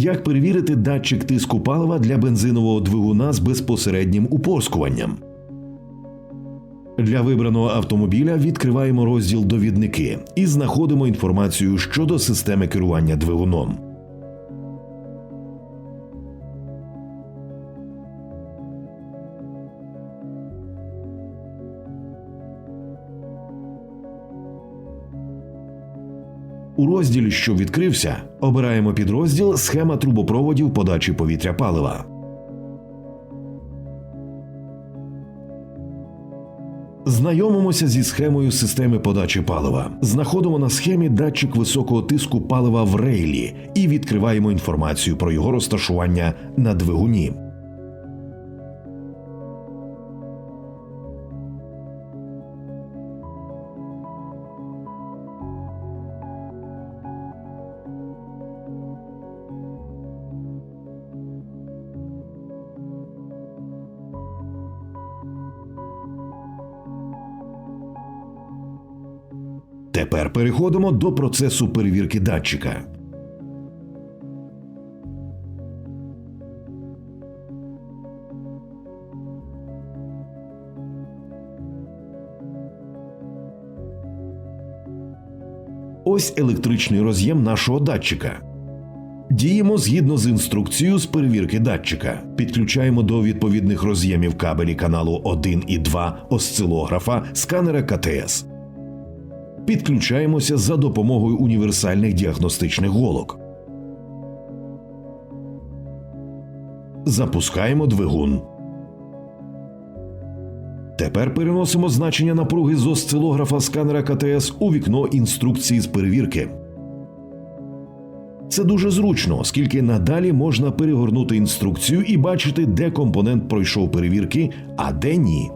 Як перевірити датчик тиску палива для бензинового двигуна з безпосереднім упорскуванням? Для вибраного автомобіля відкриваємо розділ Довідники і знаходимо інформацію щодо системи керування двигуном. У розділі, що відкрився, обираємо підрозділ Схема трубопроводів подачі повітря палива. Знайомимося зі схемою системи подачі палива. Знаходимо на схемі датчик високого тиску палива в рейлі і відкриваємо інформацію про його розташування на двигуні. Тепер переходимо до процесу перевірки датчика. Ось електричний роз'єм нашого датчика. Діємо згідно з інструкцією з перевірки датчика. Підключаємо до відповідних роз'ємів кабелі каналу 1 і 2 осцилографа сканера КТС. Підключаємося за допомогою універсальних діагностичних голок. Запускаємо двигун. Тепер переносимо значення напруги з осцилографа сканера КТС у вікно інструкції з перевірки. Це дуже зручно, оскільки надалі можна перегорнути інструкцію і бачити, де компонент пройшов перевірки, а де ні.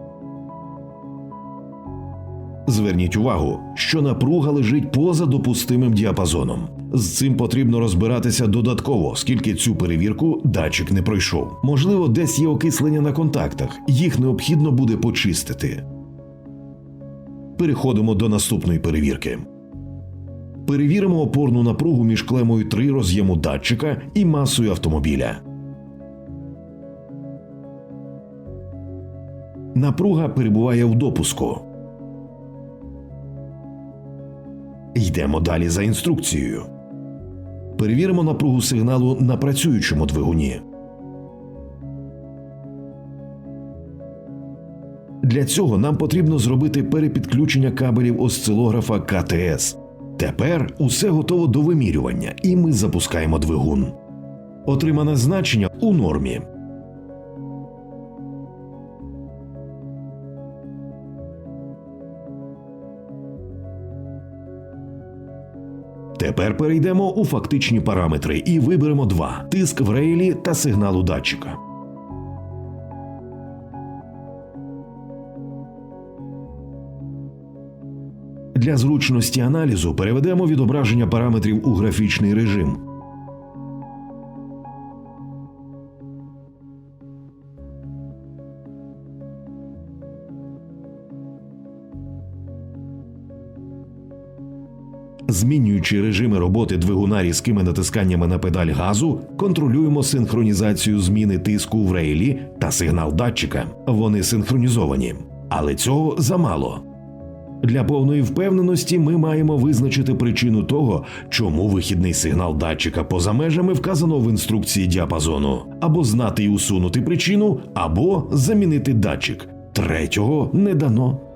Зверніть увагу, що напруга лежить поза допустимим діапазоном. З цим потрібно розбиратися додатково, оскільки цю перевірку датчик не пройшов. Можливо, десь є окислення на контактах, їх необхідно буде почистити. Переходимо до наступної перевірки. Перевіримо опорну напругу між клемою 3 роз'єму датчика і масою автомобіля. Напруга перебуває в допуску. Йдемо далі за інструкцією. Перевіримо напругу сигналу на працюючому двигуні. Для цього нам потрібно зробити перепідключення кабелів осцилографа КТС. Тепер усе готово до вимірювання, і ми запускаємо двигун. Отримане значення у нормі. Тепер перейдемо у фактичні параметри і виберемо два: тиск в рейлі та сигналу датчика. Для зручності аналізу переведемо відображення параметрів у графічний режим. Змінюючи режими роботи двигуна різкими натисканнями на педаль газу, контролюємо синхронізацію зміни тиску в рейлі та сигнал датчика. Вони синхронізовані, але цього замало. Для повної впевненості ми маємо визначити причину того, чому вихідний сигнал датчика поза межами вказано в інструкції діапазону, або знати і усунути причину, або замінити датчик. Третього не дано.